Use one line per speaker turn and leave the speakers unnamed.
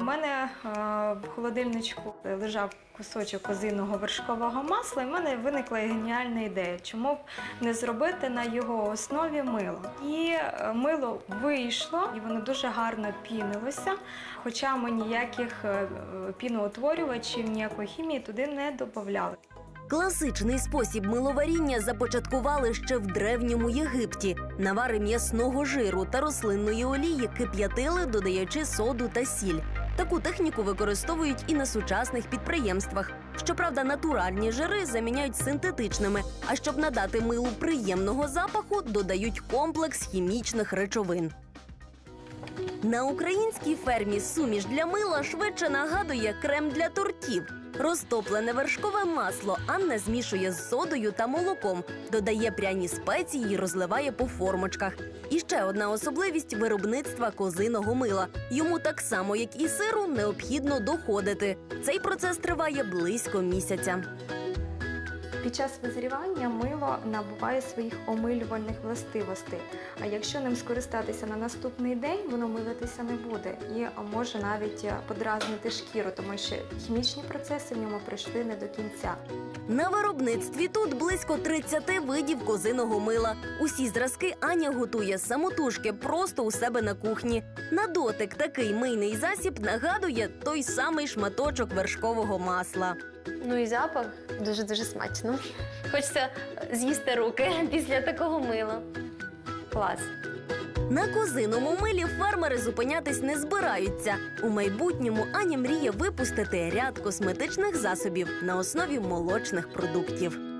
У мене е, в холодильничку лежав кусочок козиного вершкового масла, і в мене виникла геніальна ідея, чому б не зробити на його основі мило. І е, мило вийшло, і воно дуже гарно пінилося. Хоча ми ніяких е, піноутворювачів, ніякої хімії туди не додавали.
Класичний спосіб миловаріння започаткували ще в древньому Єгипті. Навари м'ясного жиру та рослинної олії кип'ятили, додаючи соду та сіль. Таку техніку використовують і на сучасних підприємствах. Щоправда, натуральні жири заміняють синтетичними. А щоб надати милу приємного запаху, додають комплекс хімічних речовин. На українській фермі суміш для мила швидше нагадує крем для тортів. Розтоплене вершкове масло Анна змішує з содою та молоком, додає пряні спеції і розливає по формочках. І ще одна особливість виробництва козиного мила. Йому так само, як і сиру, необхідно доходити. Цей процес триває близько місяця.
Під час визрівання мило набуває своїх омилювальних властивостей. А якщо ним скористатися на наступний день, воно милитися не буде і може навіть е, подразнити шкіру, тому що хімічні процеси в ньому пройшли не до кінця.
На виробництві тут близько 30 видів козиного мила. Усі зразки Аня готує самотужки просто у себе на кухні. На дотик такий мийний засіб нагадує той самий шматочок вершкового масла.
Ну і запах дуже дуже смачно. Хочеться з'їсти руки після такого мила. Клас.
На козиному милі фермери зупинятись не збираються. У майбутньому Аня мріє випустити ряд косметичних засобів на основі молочних продуктів.